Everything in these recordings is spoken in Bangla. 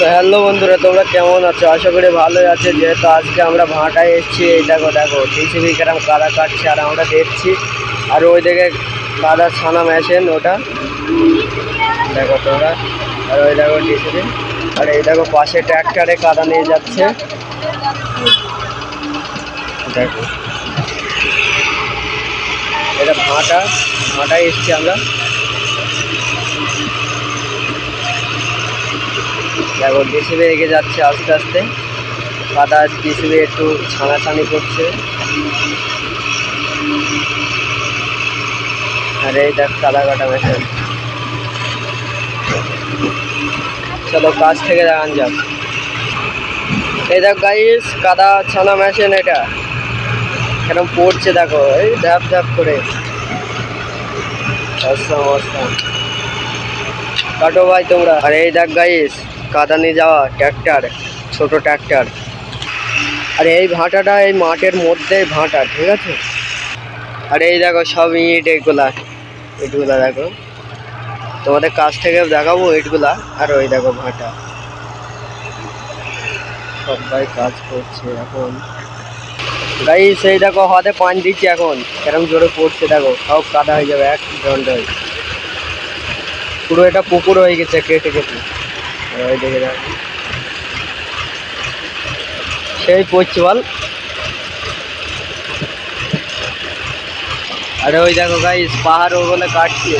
তো হ্যালো বন্ধুরা, তোমরা কেমন আছো? আশা করি ভালোই আছে। যেহেতু আজকে আমরা ভাটায় এসেছি, এই দেখো দেখো টিসিবি কেরাম কাদা কাটছে, আর আমরা দেখছি। আর ওই দিকে কাদা ছানা মেশিন, ওটা। দেখো তোমরা, আর ওই দেখো টিসিবি আর এই দেখো, পাশে ট্র্যাক্টরে কাদা নিয়ে যাচ্ছে। দেখো। এটা ভাঁটা, ভাটায় এসছি আমরা। দেখো ডিসিবি এগিয়ে যাচ্ছে আস্তে আস্তে। কাদা ডিসিবি একটু ছানাছানি করছে। আর এই দেখ, কাদা কাটা মেশিন। চলো কাজ থেকে দেখান যাক। এই দেখ গাইস কাদা ছানা মেশিন এটা। এরকম পড়ছে দেখো, এই ধ্যাপ ধ্যাপ করে। অসম অসম কাটো ভাই তোমরা। আর এই দেখ গাইস কাদা নিয়ে যাওয়া ট্র্যাক্টর, ছোট ট্র্যাক্টর। আর এই ভাঁটাটা এই মাঠের মধ্যে ভাঁটা, ঠিক আছে? আর এই দেখো সব ইট এইগুলা ইটগুলা দেখো। তোমাদের কাছ থেকে দেখাবো ইটগুলা, আর ওই দেখো ভাঁটা। সবাই কাজ করছে এখন। গাই সেই দেখো হাতে পান দিচ্ছি এখন। কেরম জোরে পড়ছে, দেখো, সব কাদা হয়ে যাবে, এক ঘন্টায়। পুরো এটা পুকুর হয়ে গেছে, কেটে কেটে। সেই পড়ছে বল আরে ওই দেখো গাইস পাহাড় ওগুলো কাটছে।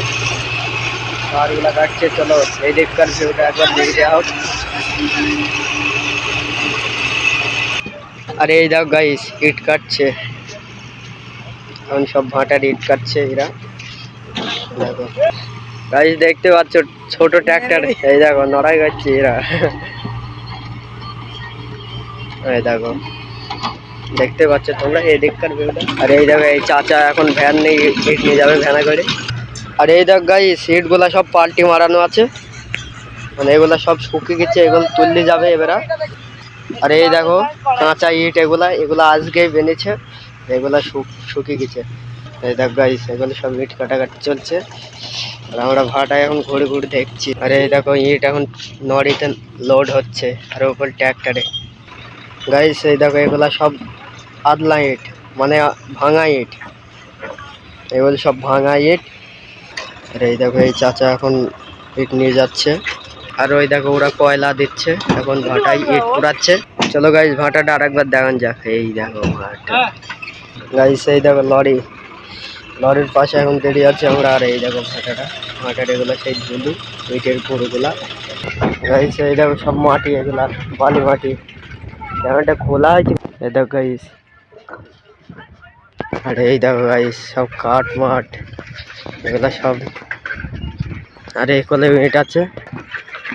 পাহাড়গুলো কাটছে, চলো এই দেখকার একবার দেখে দেওয়া হোক। আরে এই দেখো গাইস ইট কাটছে। এখন সব ভাটার ইট কাটছে এরা। দেখো। গাইস দেখতে পাচ্ছ ছোট ট্র্যাক্টর এই দেখো নড়াই কাটছে এরা। এই দেখো। দেখতে পাচ্ছ তোমরা এই দিককার ভিউটা আর এই দেখো এই চাচা এখন ভ্যান নিয়ে ইট নিয়ে যাবে ভ্যানে করে। আর এই দেখ গাই সিটগুলো সব পাল্টি মারানো আছে। মানে এগুলো সব শুকিয়ে গেছে এগুলো তুললে যাবে এবারে। আর এই দেখো কাঁচা ইট এগুলা এগুলো আজকেই বেনেছে এগুলা শুক- শুকিয়ে গেছে। এই দেখ গাইস এগুলো সব ইট কাটাকাটি চলছে। আর আমরা ভাটায় এখন ঘুরে ঘুরে দেখছি। আর এই দেখো, ইট এখন নড়িতে লোড হচ্ছে, আর ওপর ট্র্যাক্টরে গাইস এই দেখো, এগুলো সব আদলা ইট মানে ভাঙা ইট। এগুলো সব ভাঙা ইট। আর এই দেখো, এই চাচা এখন ইট নিয়ে যাচ্ছে। আর ওই দেখো, ওরা কয়লা দিচ্ছে, এখন ভাটায় ইট পুরাচ্ছে চলো গাইস ভাটাটা আরেকবার দেখান যাক। এই দেখো ভাটা। গাইস এই দেখো, লরি। লরির পাশে এখন দাঁড়িয়ে আছে আমরা, আর এই দেখো ভাটাটা। ভাটার এগুলো সেই ধুলু, ইটের পুরোগুলা। গাইস, এই দেখো সব মাটি এগুলা, বালি মাটি। জায়গাটা খোলা আছে এই দেখো গাইস। আর এই দেখো গাইস, সব কাঠ মাঠ, এগুলো সব। আর এই কোলে ইট আছে।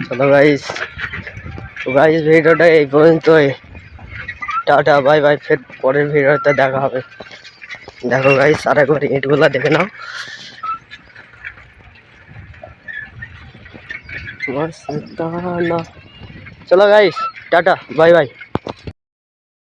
চলো গাইস গাইস ভিডিওটা এই পর্যন্তই। টাটা, বাই বাই, ফের পরের ভিডিওতে দেখা হবে। দেখো গাইস আর একবার ইটগুলা দেখে নাও। চলো গাইস টাটা বাই বাই